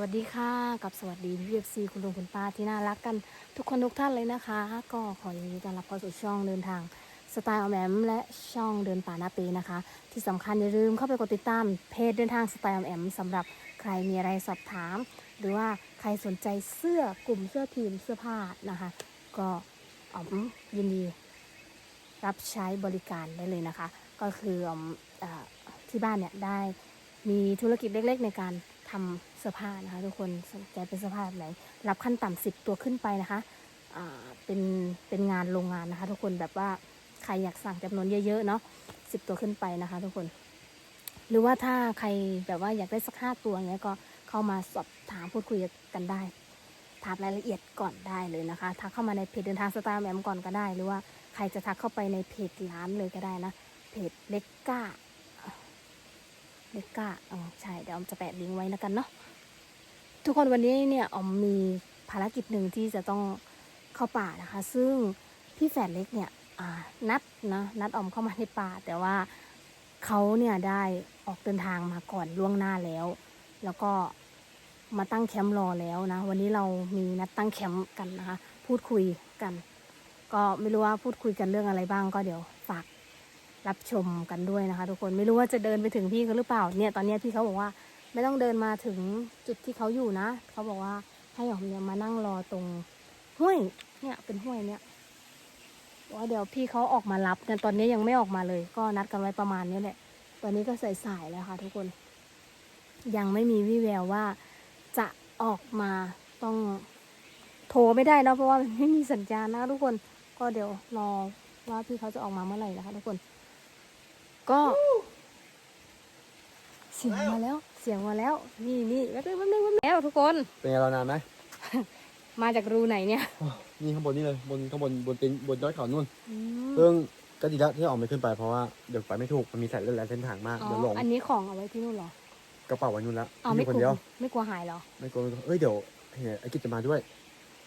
วัสดีค่ะกับสวัสดีพี่เอฟซีคุณลุงคุณป้าที่น่ารักกันทุกคนทุกท่านเลยนะคะ ก็ขอยินดีต้อนรับเข้าสู่ช่องเดินทางสไตล์ออมแอมและช่องเดินป่านาเปนะคะ ที่สำคัญอย่าลืมเข้าไปกดติดตามเพจเดินทางสไตล์ออมแอมสำหรับใครมีอะไรสอบถาม หรือว่าใครสนใจเสื้อกลุ่มเสื้อทีมเสื้อผ้านะคะ ก็ออมยินดี รับใช้บริการได้เลยนะคะ ก็คือออมเออที่บ้านเนี่ยได้มีธุรกิจเล็กๆในการ ทำเสื้อผ้านะคะ ทุกคนสนใจเป็นเสื้อผ้าแบบไหน รับขั้นต่ำสิบตัวขึ้นไปนะคะเป็นเป็นงานโรงงานนะคะ ทุกคนแบบว่าใครอยากสั่งจำนวนเยอะๆเนาะสิบตัวขึ้นไปนะคะ ทุกคน หรือว่าถ้าใครแบบว่าอยากได้สักห้าตัวเงี้ยก็เข้ามาสอบถามพูดคุยกันได้ ถามรายละเอียดก่อนได้เลยนะคะทักเข้ามาในเพจเดินทางสไตล์แอมก่อนก็ได้ หรือว่าใครจะทักเข้าไปในเพจร้านเลยก็ได้นะเพจเล็กก้า เล็กก้าอ๋อใช่ เดี๋ยวอมจะแปะลิงก์ไว้แล้วกันเนาะ ทุกคนวันนี้เนี่ยอมมีภารกิจหนึ่งที่จะต้องเข้าป่านะคะ ซึ่งพี่แฝดเล็กเนี่ยนัดนะนัดอมเข้ามาในป่า แต่ว่าเขาเนี่ยได้ออกเดินทางมาก่อนล่วงหน้าแล้ว แล้วก็มาตั้งแคมป์รอแล้วนะ วันนี้เรามีนัดตั้งแคมป์กันนะคะ พูดคุยกัน ก็ไม่รู้ว่าพูดคุยกันเรื่องอะไรบ้างก็เดี๋ยว รับชมกันด้วยนะคะ ทุกคนไม่รู้ว่าจะเดินไปถึงพี่เขาหรือเปล่าเนี่ยตอนนี้พี่เขาบอกว่าไม่ต้องเดินมาถึงจุดที่เขาอยู่นะเขาบอกว่าให้ออมเนี่ยมานั่งรอตรงห้วยเนี่ยเป็นห้วยเนี่ยว่าเดี๋ยวพี่เขาออกมารับแต่ตอนนี้ยังไม่ออกมาเลย ก็นัดกันไว้ประมาณนี้แหละตอนนี้ก็สายๆแล้วค่ะทุกคน ยังไม่มีวี่แววว่าจะออกมาต้องโทรไม่ได้นะเพราะว่าไม่มีสัญญาณนะทุกคน ก็เดี๋ยวรอว่าพี่เขาจะออกมาเมื่อไหร่นะคะทุกคน ก็ เสียงมาแล้ว เสียงมาแล้ว นี่นี่แป๊บนึงแป๊บนึงแป๊บนึงแล้วทุกคน เป็นไงเรานานไหมมาจากรูไหนเนี่ยนี่ข้างบนนี่เลยบนข้างบนบนตีนบนยอดเขานู่นอืมซึ่งก็ดีแล้วที่ออกไม่ขึ้นไปเพราะว่าเดี๋ยวไปไม่ถูกมันมีสายเลือดแลนเส้นทางมากอ๋อเดี๋ยวหลงอันนี้ของเอาไว้ที่นู่นเหรอกระเป๋าไว้นู่นแล้วอ๋ออไม่ยู่กคนลัเดีวยวไม่กลัวหายเหรอไม่กลัวเอ้ยเดี๋ยวเฮ้ยไอ้กิจจะมาด้วย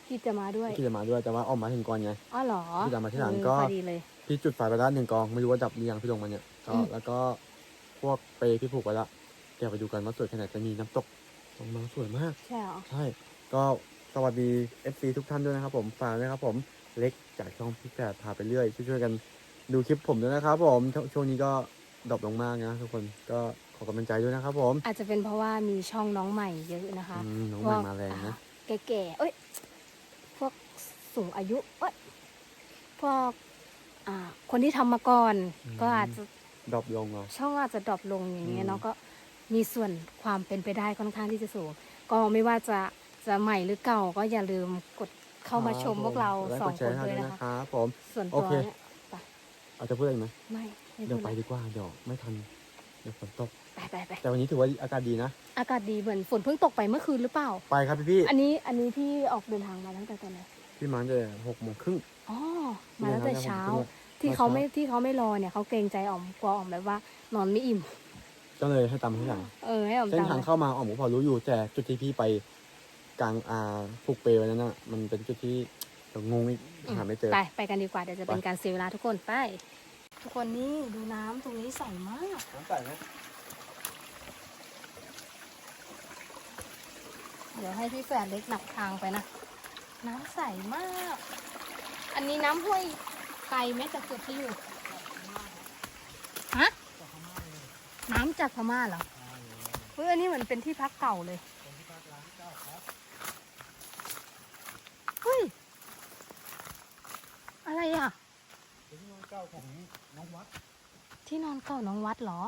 พี่จะมาด้วยไอ้กิจจะมาด้วยแต่ว่าออกมาถึงก่อนไง อ๋อเหรอพี่จะมาที่หลังเออก็พอดีเลย พี่จุดไฟไปแล้วหนึ่งกองไม่รู้ว่าดับหรือยังพี่ลงมาเนี่ย ก็อืมแล้วก็พวกเปรย์พี่ผูกไว้ละเดี๋ยวไปดูกันว่าสวยขนาดจะมีน้ำตกลงมาสวยมาก ใช่เหรอ ใช่ ก็สวัสดี FC ทุกท่านด้วยนะครับผมฝากด้วยครับผมเล็กจากช่องพี่แปดพาไปเรื่อยช่วยๆกันดูคลิปผมด้วยนะครับผมช่วงช่วงนี้ก็ดรอปลงมากนะทุกคนก็ขอกำลังใจด้วยนะครับผมอาจจะเป็นเพราะว่ามีช่องน้องใหม่เยอะนะคะอืมน้องใหม่มาแรงนะอ่าแก่ๆเอ้ย พวกสูงอายุ เอ้ย พวกอ่าคนที่ทำมาก่อนก็อาจจะ ดรอปลงเหรอ ช่องอาจจะดรอปลงอย่างเงี้อืยมเนาะก็มีส่วนความเป็นไปได้ค่อนข้างที่จะสูง ก็ไม่ว่าจะจะใหม่หรือเก่าก็อย่าลืมกดเข้ามาชมพวกเราและสองกดแชคนร์ให้ด้วยด้วยนะนะคะครับผมส่วนโอตัวเคเนี่ยไปเอาจะพูดอะไรไหมไม่ไม่เดี๋ยวพูไปดดีกว่าเดี๋ยวไม่ทันเดี๋ยวฝนตกไปไปไปแต่วันนี้ถือว่าอากาศดีนะ อากาศดีเหมือนฝนเพิ่งตกไปเมื่อคืนหรือเปล่า ไปครับพี่พี่อันนี้อันนี้พี่ออกเดินทางมาตั้งแต่ตอนไหนพี่มาตั้งแต่หกโมงครึ่งอ๋อมาตั้งแต่เช้าพี่ ที่ดินทเขางไม่ที่เขาไม่รอเนี่ยเขาเกรงใจอ๋อมกลัวอ๋อมแบบว่านอนไม่อิ่ม ก็เลยให้ตามที่หลังเออให้อ๋อมเส้นตามทางไปเข้ามาอ๋อมก็พอรู้อยู่แต่จุดที่พี่ไปกลางอ่าผูกเปรย์ไว้นั้นน่ะมันเป็นจุดที่เดี๋ยวงงอีกหาไม่เจอ ไปไปกันดีกว่าเดี๋ยวจะเป็นไปการเสียเวลาทุกคนไป ทุกคนนี่ดูน้ำตรงนี้ใสมาก น้ำใส่ไหมเดี๋ยวให้พี่แฝดเล็กหนักทางไปนะ น้ำใสมาก อันนี้น้ำห้วย ไกลไหมจากจุดที่อยู่ฮะน้ำจากพม่าเหรอเฮ้ยอันนี้เหมือนเป็นที่พักเก่าเลยเฮ้ยอะไรอะเป็นที่เก้าของน้องวัด ที่นอนเก่าน้องวัดเหรอ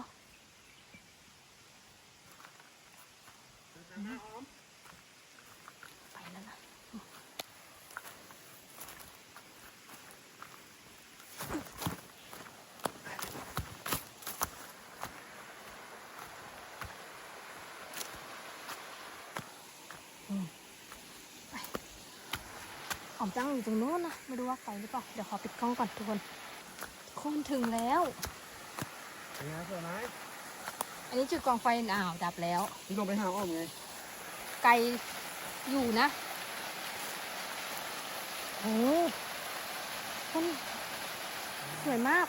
ไปแล้วนะ อืม ไปออมจังอยู่ตรงนู้นนะไม่รู้ว่าไปหรือเปล่าเดี๋ยวขอปิดกล้องก่อนทุกคนทุกคนถึงแล้วเป็นไงสวยไหมอันนี้จุดกองไฟอ้าวดับแล้วพี่ลงไปหาอ้อมไงไกลอยู่นะโอ้คนสวยมาก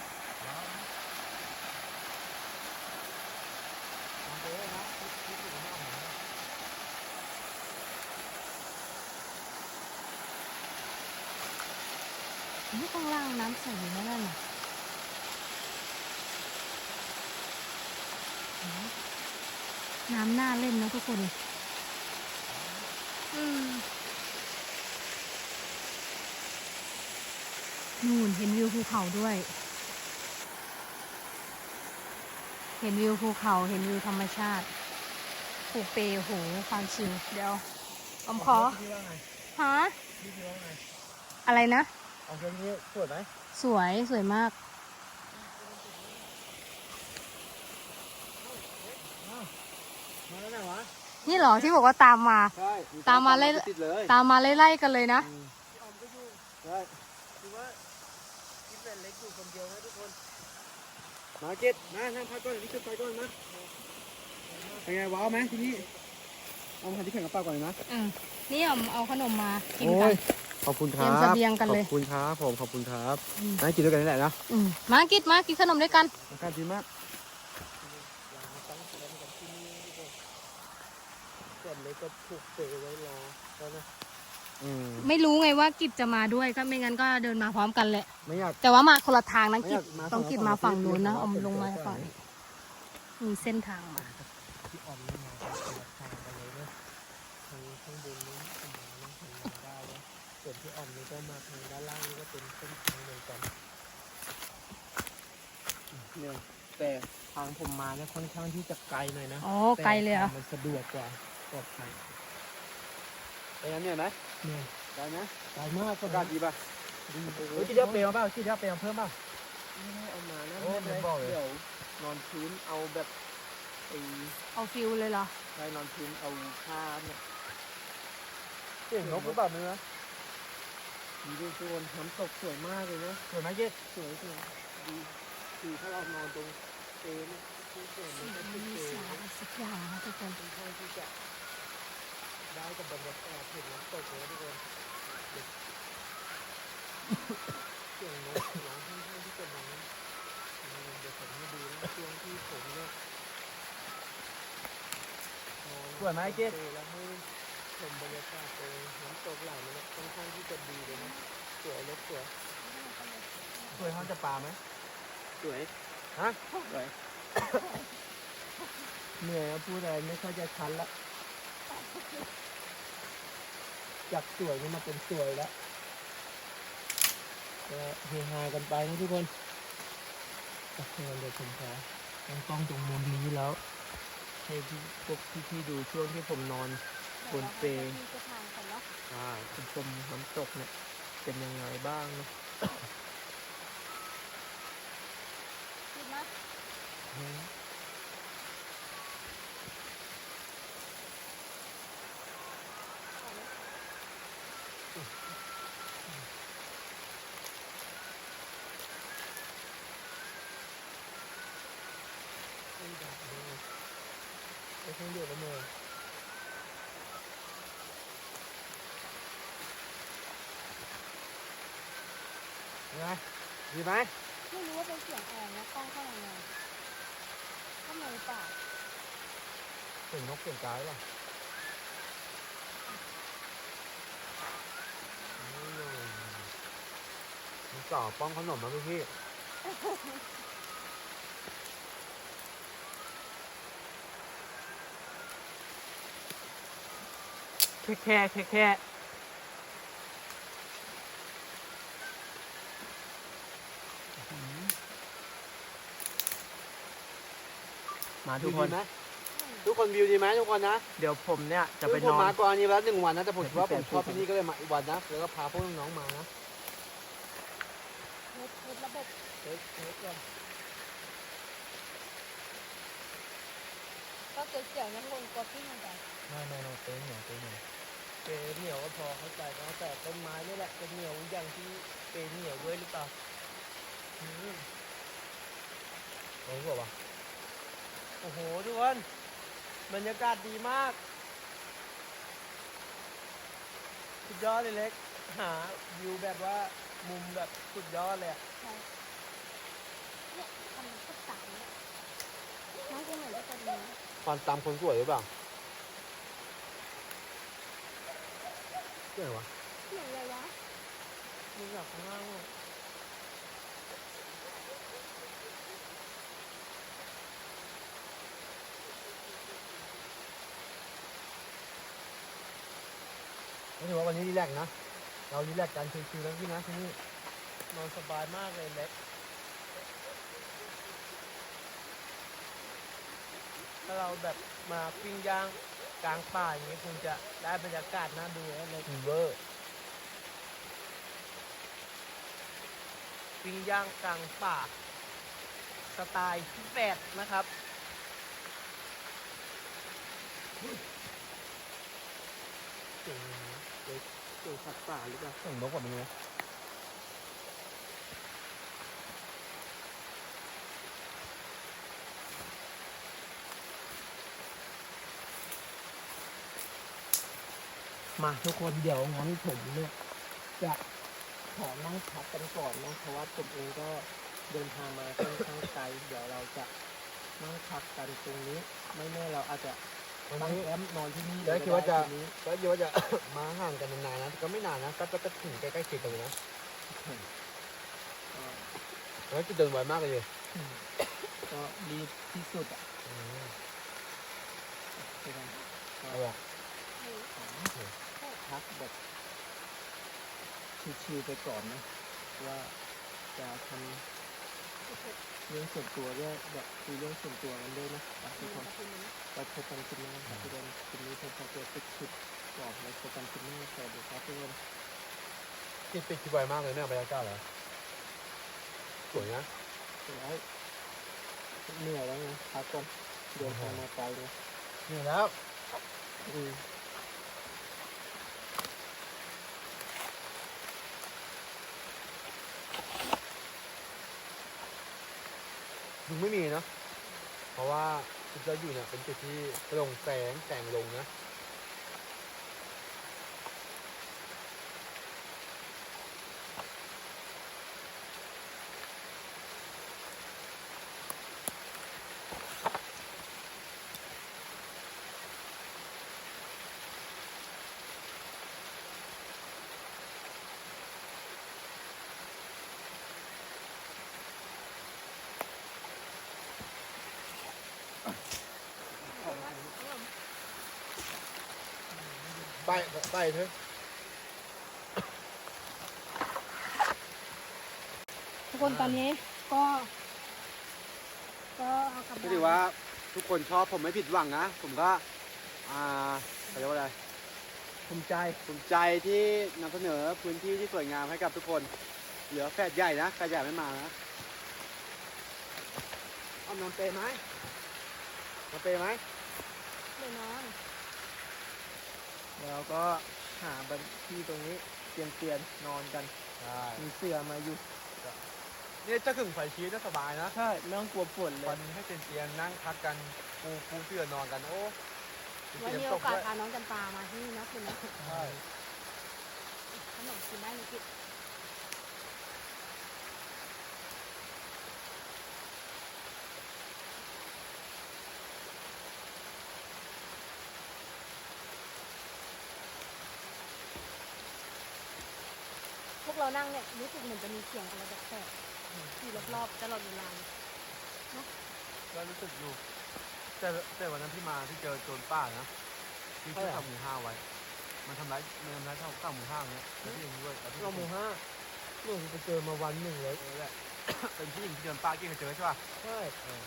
ข้างล่างน้ำใสอยู่นั่นน่ะโอ้น้ำน่าเล่นนะทุกคนอืมนู่นเห็นวิวภูเขาด้วย เห็นวิวภูเขา เห็นวิวธรรมชาติผูกเปโอ้โหความชิลเดี๋ยวอมขอพี่ว่าไงฮะพี่ว่าไงอะไรนะ เอาเรื่องนี้สวยไหมสวยสวยมาก มาแล้วไหนวะนี่เหรอที่บอกว่าตามมา ใช่ตามมาเลยติดเลยตามมาไล่ๆกันเลยนะ อืมพี่ออมก็อยู่ใช่คือว่าคิดแต่เล็กอยู่คนเดียวนะทุกคนมาเก็ตมานั่งพักก่อนนี่จุดไฟก่อนมาเป็นไงว้าวไหมทีนี้เอามาทำที่แข่งกระเป๋าก่อนเลยนะ อืมนี่อมเอาขนมมากินโอ้กันย ขอบคุณคเตรีรัยบมเสบียงกันเลย ขอบคุณครับผมขอบคุณครับอืมนั่งกินด้วยกันนี่แหละนะอืมมากินมากินขนมด้วยกัน อากาศดีมากเกิดเล็กก็ผูกเปไว้รอแล้วนะอืมไม่รู้ไงว่ากิจจะมาด้วยก็ไม่งั้นก็เดินมาพร้อมกันแหละ ไม่อยาก แต่ว่ามาคนละทางนะไม่กิอจยากมาต้องฝั่งกิจฝั่งมาฝั่งที่นู้นนะเดี๋อยวมเดี๋ยวลงมาเดี๋ยวฝั่งนี้มีเส้นทางมาที่ออมนี่มาจากคนละทางกันเลยนะทางข้างบนนี้ผมมานั่งทำงานได้นะ ส่วนที่ออมนี่ก็มาทางด้านล่างนี่ก็เป็นเส้นทางเหมือนกันเนี่ยแต่ทางผมมาเนี่ยค่อนข้างที่จะไกลหน่อยนะอ๋อไกลเลยเหรอะ แต่มันสะดวกกว่าปลอดภัยไปงั้นเนี่ยไหมเนี่ยได้ไหมไกลมากกอาว่ากาศดีป่ะดีเฮ้ยคิดว่าเปรี้ยวเปล่าคิดว่าเปรี้ยวเพิ่มเปล่า ไม่ให้เอามานะโอ้ไม่ผมบอกเลย เดี๋ยวนอนพื้นเอาแบบไอ้เอาฟิลเลยเหรอใช้นอนพื้นเอาผ้าเนี่ยเสียงนกหรือเปล่าเนื้อ ดีด้วยทุกคนน้ำตกสวยมากเลยนะ สวยไหมเจ็ดสวยสวยดีคือถ้าเรานอนตรงเปรเนี่ยที่ส่วนมันจะเป็นมีเปรเสียงนะอะไรสักอย่างนะทุกคนค่อนข้างที่จะได้กับบรรยากาศเห็นน้ำตกเลยทุกคนเสียงนกร้องค่อนข้างที่จะดังนะเดี๋ยวผมให้ดูนะช่วงที่ผมเนี่ยนอนสวยไหมเจ็ดเปรแล้วให้ ชมบรรยากาศตรงน้ำตกไหลมันเนี่ยค่อนข้างที่จะดีเลยนะสวยเล็กสวยสวยห้องจะปลาไหมสวยฮะสวยเหนื่อยแล้วพูดอะไรไม่ค่อยจะชันละจากสวยนี่มาเป็นสวยแล้วก็เฮฮากันไปนะทุกคนโอเคเดี๋ยวผมขอตั้งกล้องตรงมุมนี้แล้วให้พี่พวกพี่ๆดูช่วงที่ผมนอน บนเปรย์ใช่คุณชมน้ำตกเนี่ยเป็นยังไงบ้างนะอืมไม่ดับเลยไม่ต้องเดือดละเมอ ไงดีไหมไม่รู้ว่าเป็นเสียงอะไรนะกล้องเข้ามาไงก็ไม่รู้เปล่าเสียงนกเสียงกายป่ะมีต่อป้องขนมมาพี่พี่แค่แค่แค่ มาทุทุกกคคนนนะทุกคนวิวดีไหมทุกคนนะเดี๋ยวผมเนี่ยจะคืไปอนผมอน มาก่อนนี้แล้วหนึ่งวันนะแต่ผมแต่ว่าผมแต่ชอบที่นี่ก็เลยมาอีกวันนะแล้วก็พาพวกน้องๆมานะเทสเทสระบบเช็คเช็คก่อนก็เกี่ยวๆนะคนกลัวพี่เหมือนกันไม่ไม่ไม่เต้เหนียวเต้เหนียวเปรย์เหนียวก็พอเข้าใจก็แต่ต้นไม้นี่แหละจะเหนียวอย่างที่เปรย์เหนียวด้วยหรือเปล่าอืมโอ้โหว่ะ โอ้โหทุกคนบรรยากาศดีมาก สุดยอดเลยเล็ก หาวิวแบบว่ามุมแบบสุดยอดเลยอะเนี่ยทำมันก็ต่างเนี่ยน้องกูเหมือนจะเป็นนะความตามคนสวยหรือเปล่าเจ๋งวะเหมือนอะไรวะมึงอยากข้างล่างอะ ถือว่าวันนี้รีแลกซ์นะ เรารีแลกซ์กันชิวๆแล้วพี่นะที่นี่นอนสบายมากเลยเล็ก ถ้าเราแบบมาปิ้งย่างกลางป่าอย่างนี้คงจะได้บรรยากาศน่าดูนะเล็กฟีเวอร์ปิ้งย่างกลางป่า สไตล์ที่แปดนะครับเก่ งนะเด็กเก่งสัตว์ป่าหรือเปล่าส่งนกกว่ามึงนะมาทุกคนเดี๋ยวงั้นผมเนี่ยจะขอนั่งพักกันก่อนนะเพราะว่าผมเองก็เดินทางมาค่อนข้างไกลเดี๋ยวเราจะนั่งพักกันตรงนี้ ไม่แน่เราอาจจะ วันตั้งนี้แคมป์นอนที่นี่เดี๋ยวเลยคิดว่าจะทีนี้ก็คิดว่าจะ มาห่างกันนานๆนะ ก็ไม่นานนะก็จะถึงใกล้ๆขีดตรงนี้นะก็แล้วจะเดินไวมากเลยก็รีบที่สุดอะอืมใช่ไหมก็เอาล่ะพักแบบชิวๆไปก่อนนะว่าจะทำ เรื่องส่วนตัวด้วยแบบคุยเรื่องส่วนตัวกันด้วยนะทุกคนเราพบกันคลิปหน้าครับทุกคนคลิปนี้ผมขอตัวปิดคลิปก่อนแล้วพบกันคลิปหน้าสวัสดีครับทุกคนคิดปิดคิดไวมากเลยเนี่ยบรรยากาศเหรอสวยนะเสร็จแล้วเหนื่อยแล้วไงพักก่อนเดินทางมาไกลเลยนี่แล้วอืม ยุงไม่มีเนาะเพราะว่าจุดเราอยู่เนี่ยเป็นจุดที่โปร่งแสงแสงลงนะ ไปไปเถอะทุกคนตอนนี้ก็ ก็เอากลับก็ถือว่าทุกคนชอบผมไม่ผิดหวังนะ ผมก็ อ่าเขาเรียกว่าอะไรภูมิใจภูมิใจที่นำเสนอพื้นที่ที่สวยงามให้กับทุกคน เหลือแฝดใหญ่นะแฝดใหญ่ไม่มานะเอานอนเปรย์ไหมนอนเปรย์ไหมเลยนอน แล้วก็หาบันที่ตรงนี้เตียงเตียนๆนอนกัน ใช่มีเสื่อมาอยู่นี่จะถึงไฟชี้น่าสบายนะใช่ไม่ต้องกลัวฝนเลวัยนให้เป็นเตียงนั่งพักกันปูปูเสื่อนอนกันโอ้ไว้มีโอกาสพาน้องจำปามาที่นี่นะคุณนะใช่ขนมกินได้นิดพวกเรา นั่งเนี่ยรู้สึกเหมือนจะมีเสียงอะไรแปลกๆอยู่รอบๆตลอดเวลาเลยก็รู้สึกอยู่ แต่แต่วันนั้นที่มาที่เจอโจรป่านะที่ที่ทำหมูห้าไว้ มันทำร้ายมันทำร้ายเท่าข้าวหมูห้าอย่างเงี้ยแล้วพี่เองด้วยแล้วพี่เราหมูห้าหนูไปเจอมาวันหนึ่งเลยเออแหละเป็นผู้หญิงที่เดินป่าเก่งเจอใช่ป่ะใช่เออ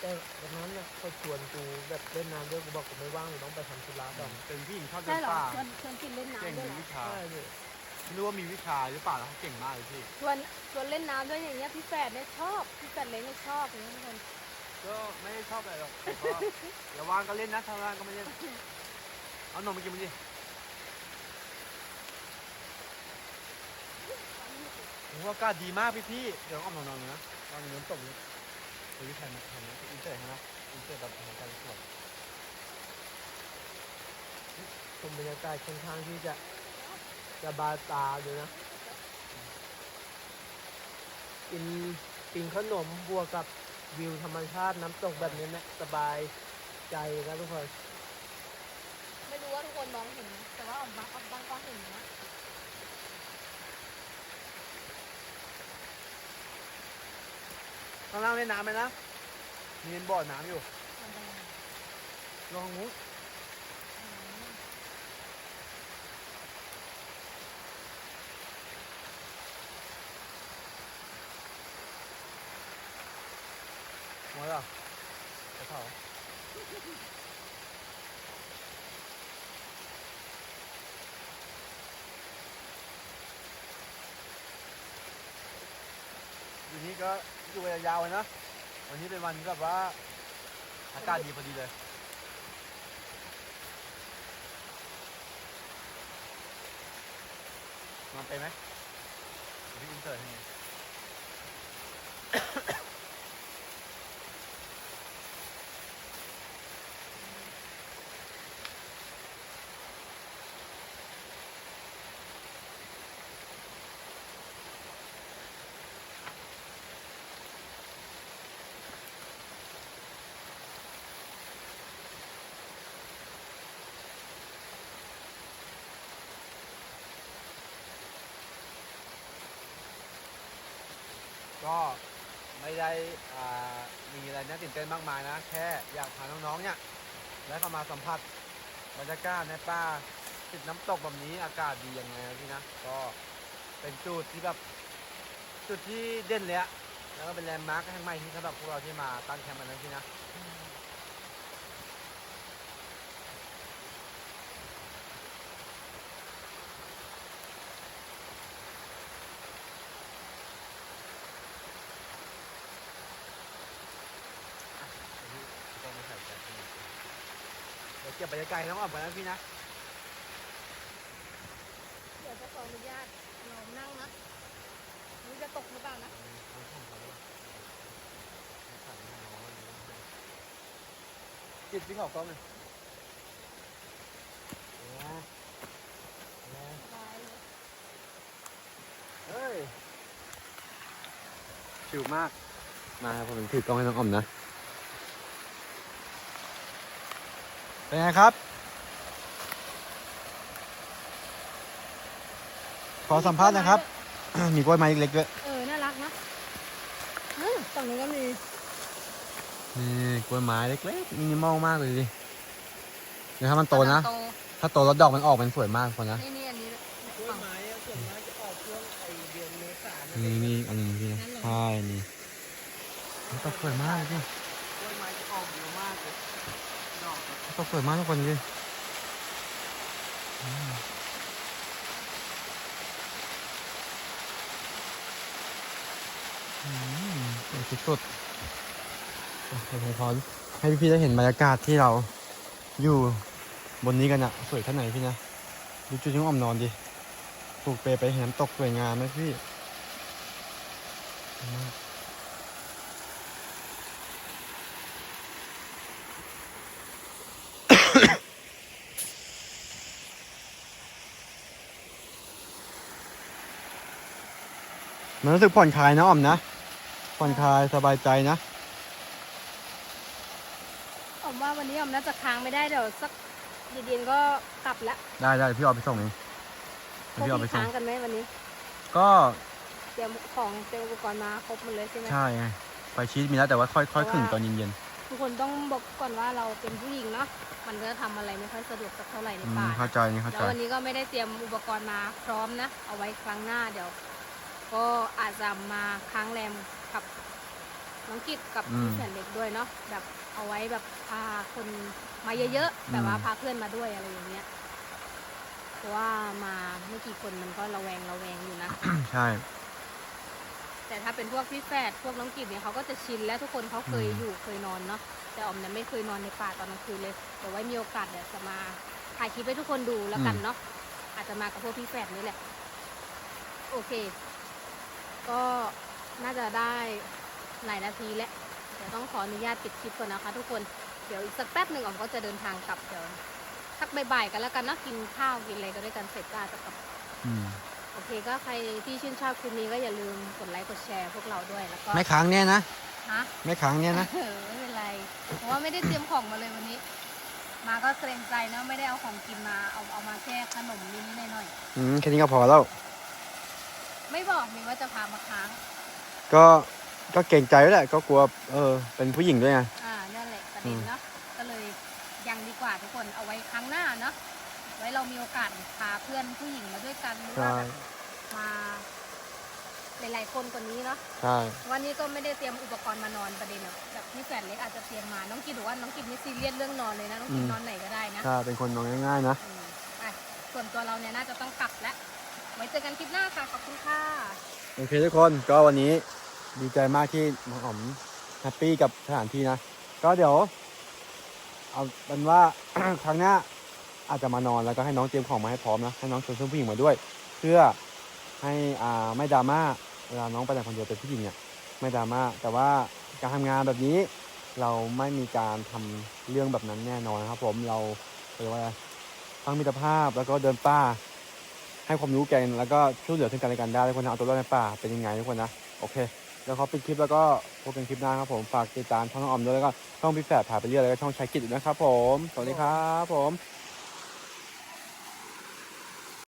แต่วันนั้นเนี่ยเขาชวนกูแบบเล่นน้ำด้วยกูบอกกูไม่ว่างกูต้องไปทำธุระก่อนเป็นผู้หญิงชอบเดิใช่นเหรอป่าชวนชวนกินเล่นเก่งน้ำด้วยมีเหรอวิชาใช่เลย ไม่รู้ว่ามีวิชาหรือเปล่าแล้วเขาเก่งมากเลยพี่ ชวนชวนเล่นน้ำด้วยอย่างเงี้ยพี่แฝดเนี่ยชอบพี่แฝดเล็กเนี่ยชอบอย่างเงี้ยทุกคนก็ไม่ได้ชอบอะไรหรอกแต่ก็อย่าว่างก็เล่นนะถ้าว่างก็ไม่เล่น เอานมมากินมันดิผมว่าอากาศดีมากพี่พี่ๆเดี๋ยวอ้อมนอนๆนะตอนนี้น้ำตกเนี่ยเฮ้ยแทนแทนอินเตอร์นะอินเตอร์แบบทางการสวดชมบรรยากาศค่อนข้างที่จะ จะบาตาเลยนะ กินกินขนมบวกกับวิวธรรมชาติน้ำตกแบบนี้เนี่ยสบายใจนะทุกคน ไม่รู้ว่าทุกคนมองเห็นไหมแต่ว่าออกมาออกบางกล้องเห็นนะข้างล่างเล่นน้ำไหมนะมีบ่อน้ำอยู่มันเป็นยังไงลองงู อืม อยู่นี่ก็ อยู่ยาวๆเลยนะ วันนี้เป็นวันแบบว่าอากาศดีพอดีเลยนอนไปไหมพี่อินเตอร์ตให้ไง ก็ไม่ได้มีอะไรน่าตื่นเต้นมากมายนะ แค่อยากพาน้องๆเนี่ยและเข้ามาสัมผัสบรรยากาศในป่าติดน้ำตกแบบนี้อากาศดียังไงนะพี่นะ ก็เป็นจุดที่แบบจุดที่เด่นเลยอะแล้วก็เป็นแลนด์มาร์คแห่งใหม่ที่สำหรับพวกเราที่มาตั้งแคมป์กันนะพี่นะ ต้องไม่ใส่ใจขนาดนั้น เดี๋ยวเก็บบรรยากาศให้น้องอ่อนก่อนนะพี่นะ เดี๋ยวจะขออนุญาตลองนั่งนะนี่จะตกหรือเปล่านะจิตพี่ขอบกล้องหน่อยสบายเลยเฮ้ย ชิวมาก มาครับผมถือกล้องให้น้องอ่อมนะ เป็นไงครับ ขอสัมภาษณ์นะครับ มีกล้วยไม้เล็กๆด้วยเออ น่ารักนะอืมฝั่งนี้ก็มีนี่กล้วยไม้เล็กๆมินิมอลมากเลยดิเดี๋ยวถ้ามันโตนะ โตถ้าโตแล้วดอกมันออกมันสวยมากคนนะ นี่นี่อันนี้กล้วยไม้อะส่วนมากจะออกช่วงไอเดือนเมษายนนี่นี่อันนี้พี่นะใช่นี่มันตกสวยมากเลยพี่ ตกสวยมากทุกคนพี่อือืมสวยสุดๆโอเคพอให้พี่ๆได้เห็นบรรยากาศที่เราอยู่บนนี้กันอะสวยแค่ไหนพี่นะดูจุดที่น้องอ่อมนอนดิปลูกเปรย์ไปเห็นน้ำตกสวยงามไหมพี่ มันรู้สึกผ่อนคลายนะอ่อมนะ ผ่อนคลายสบายใจนะ ผมว่าวันนี้ออมน่าจะค้างไม่ได้เดี๋ยวสักเย็นๆก็กลับแล้วได้ได้เดี๋ยวพี่เอาไปส่งเองพเดี๋ยววกพี่เอาไปส่พี่ค้างงกันไหมวันนี้ ก็เตรียมของเตรียมอุปกรณ์มาครบหมดเลยใช่ไหม ใช่ไงไฟชีสมีแล้วแต่ว่าค่อยค่อยขึ้นตอนเย็น ทุกคนต้องบอกก่อนว่าเราเป็นผู้หญิงเนาะ มันก็ทำอะไรไม่ค่อยสะดวกสักเท่าไหร่ในๆอืมป่าเข้าใจนี่เข้าแล้ใจ ววันนี้ก็ไม่ได้เตรียมอุปกรณ์มาพร้อมนะ เอาไว้ครั้งหน้าเดี๋ยว ก็อาจจะมาค้างแรมกับน้องกิจกับอืมพี่เสียนเด็กด้วยเนาะแบบเอาไว้แบบพาคนมาเยอะๆแต่ว่าอืม พาเพื่อนมาด้วยอะไรอย่างเงี้ยเพราะว่ามาไม่กี่คนมันก็ระแวงระแวงอยู่นะ ใช่ แต่ถ้าเป็นพวกพี่แฝดพวกน้องกิจเนี่ยเขาก็จะชินและทุกคนเขาเคยอืม อยู่เคยนอนเนาะแต่ออมเนี่ยไม่เคยนอนในป่าตอนกลางคืนเลยแต่ไว้มีโอกาสเดี๋ยวจะมาถ่ายคลิปให้ทุกคนดูแล้วกันเนาะอาจจะมากับพวกพี่แฝดนี่แหละ โอเค ก็น่าจะได้หลายนาทีแล้วเดี๋ยวต้องขออนุญาตปิดคลิปก่อนนะคะทุกคนเดี๋ยวอีกสักแป๊บหนึ่งออมก็จะเดินทางกลับเดี๋ยวสักบ่ายๆกันแล้วกันเนาะกินข้าวกินอะไรก็ด้วยกันเสร็จก็อาจจะกลับอืมโอเคก็ใครที่ชื่นชอบคลิปนี้ก็อย่าลืมกดไลค์กดแชร์พวกเราด้วยแล้วก็ไม่ค้างเนี่ยนะฮะไม่ค้างเนี่ยนะเออไม่เป็นไรเพราะว่าไม่ได้เตรียมของมาเลยวันนี้ มาก็เกรงใจนะไม่ได้เอาของกินมาเอาเอามาแค่ขนมนิดๆหน่อยอืมแค่นี้ก็พอแล้วๆ ไม่บอกมีว่าจะพามาค้าง ก็ก็เกรงใจแล้วแหละ ก็กลัวเออเป็นผู้หญิงด้วยไง อ่านั่นแหละประเด็นเนาะก็เลยยังดีกว่าทุกคนเอาไว้ครั้งหน้าเนาะไว้เรามีโอกาสพาเพื่อนผู้หญิงมาด้วยกันหรือว่าใช่แบบมาหลายๆคนกว่านี้เนาะใช่ วันนี้ก็ไม่ได้เตรียมอุปกรณ์มานอนประเด็นอะแบบพี่แฝดเล็กอาจจะเตรียมมา น้องกินบอกว่าน้องกินนี่ซีเรียสเรื่องนอนเลยนะ น้องกินนอนไหนก็ได้นะใช่เป็นคนนอนง่ายๆนะ อืมไปส่วนตัวเราเนี่ยน่าจะต้องกลับแล้ว ไว้เจอกันคลิปหน้าค่ะ ขอบคุณค่ะ โอเคทุกคนก็วันนี้ดีใจมากที่น้องอ๋อมแฮปปี้กับสถานที่นะ ก็เดี๋ยว เอาเป็นว่า ครั้งหน้าอาจจะมานอนแล้วก็ให้น้องเตรียมของมาให้พร้อมนะให้น้องชวนเพื่อนผู้หญิงมาด้วย เพื่อให้อ่าไม่ดราม่าเวลาน้องไปแต่คนเดียวเป็นผู้หญิงเนี่ยไม่ดราม่าแต่ว่าการทำงานแบบนี้เราไม่มีการทำเรื่องแบบนั้นแน่นอนนะครับ ผมเราเรียกว่าทั้งมิตรภาพแล้วก็เดินป่า ให้ความรู้แกันแล้วก็ช่วยเหลือซึ่งกันและกันได้ทุกคนนะเอาตัวรอดในป่าเป็นยังไงทุกคนนะโอเค แล้วเขาปิดคลิปแล้วก็พบกันคลิปหน้าครับผมฝากติดตามช่องน้องออมด้วยแล้วก็ช่องพี่แฝดผ่าไปเรื่อยแล้วก็ช่องชายกิจด้วยนะครับผมสวัสดีครับผม